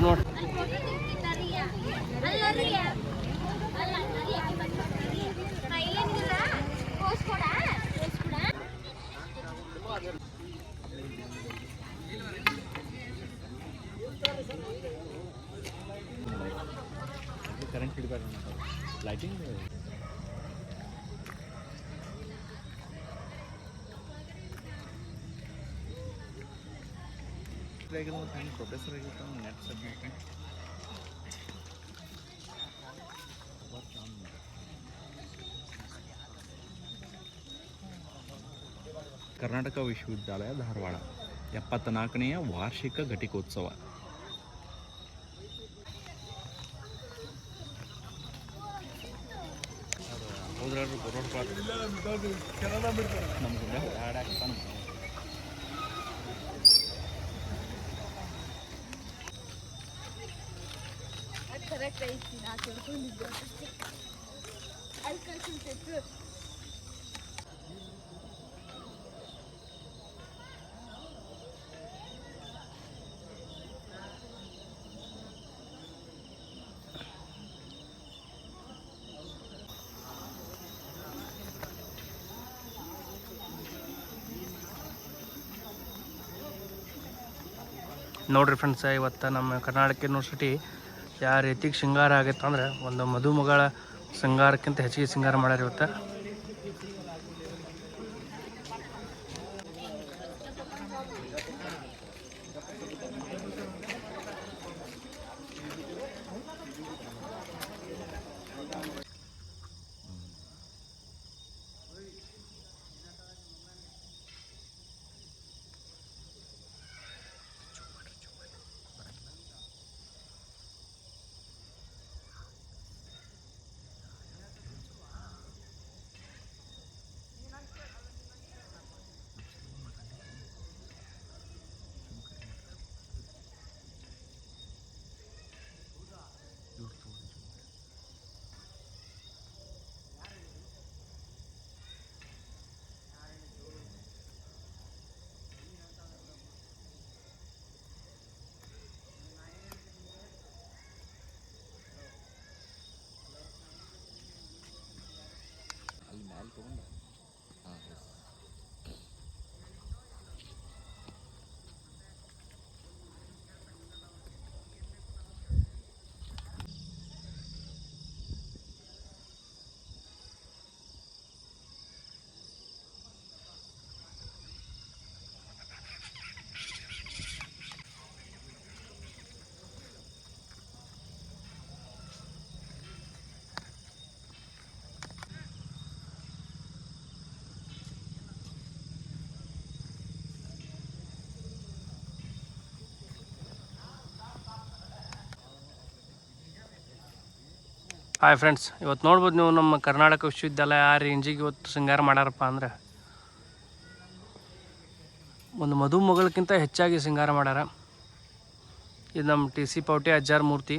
ನೋಡಿ. ಕರೆಂಟ್ ಹಿಡಿಬಾರ್ದು lighting professor ಆಗಿರ್ತಾವ ನೆಟ್ ಸಬ್ಜೆಕ್ಟ್ ಕರ್ನಾಟಕ ವಿಶ್ವವಿದ್ಯಾಲಯ ಧಾರವಾಡ ಎಪ್ಪತ್ತ ನಾಲ್ಕನೆಯ ವಾರ್ಷಿಕ ಘಟಿಕೋತ್ಸವ ಹೋದ್ರಾದ್ರು ಬರೋಡ್ ನಮ್ಮ ಗುಂಡೆ ಆಡಾಕ್ತಾನ ಕರೆಕ್ಟ್ ಐತಿ ನಾ ತಿಳ್ಕೊಂಡಿದ್ದೆ ಅಲ್ಲಿ ಕಳ್ಸಿರ್ತೈತು ನೋಡ್ರಿ ಫ್ರೆಂಡ್ಸ್ ಇವತ್ತು ನಮ್ಮ ಕರ್ನಾಟಕ ಯೂನಿವರ್ಸಿಟಿ ಯಾವ ರೀತಿಗೆ ಶೃಂಗಾರ ಆಗಿತ್ತು ಅಂದ್ರೆ ಒಂದು ಮದುಮಗಳ ಶೃಂಗಾರಕ್ಕಿಂತ ಹೆಚ್ಚಿಗೆ ಶೃಂಗಾರ ಮಾಡ್ಯಾರ ಇವತ್ತು ತೊಗೊಂಡ ಹಾಯ್ ಫ್ರೆಂಡ್ಸ್ ಇವತ್ತು ನೋಡ್ಬೋದು ನೀವು ನಮ್ಮ ಕರ್ನಾಟಕ ವಿಶ್ವವಿದ್ಯಾಲಯ ಆ ರೇಂಜಿಗೆ ಇವತ್ತು ಸಿಂಗಾರ ಮಾಡ್ಯಾರಪ್ಪ ಅಂದ್ರೆ. ಒಂದು ಮದುಮಗಳಕ್ಕಿಂತ ಹೆಚ್ಚಾಗಿ ಸಿಂಗಾರ ಮಾಡ್ಯಾರ. ಇದು ನಮ್ಮ ಟಿ ಸಿ ಪೌಟಿ ಅಜ್ಜಾರ್ ಮೂರ್ತಿ.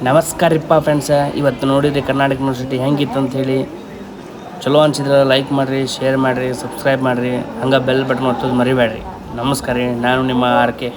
ಇಲ್ಲ ರೀಪ್ಪ ಫ್ರೆಂಡ್ಸ ಇವತ್ತು ನೋಡಿದ್ರೆ ಕರ್ನಾಟಕ ಯೂನಿವರ್ಸಿಟಿ ಹೆಂಗಿತ್ತು ಅಂತ ಹೇಳಿ ಚಲೋ ಅನ್ಸಿದ್ರೆ ಲೈಕ್ ಮಾಡಿರಿ ಶೇರ್ ಮಾಡಿರಿ ಸಬ್ಸ್ಕ್ರೈಬ್ ಮಾಡಿರಿ. ಹಂಗೆ ಬೆಲ್ ಬಟನ್ ಒತ್ತೋದು ಮರಿಬೇಡ್ರಿ. ನಮಸ್ಕಾರ ನಾನು ನಿಮ್ಮ ಆರ್ ಕೆ.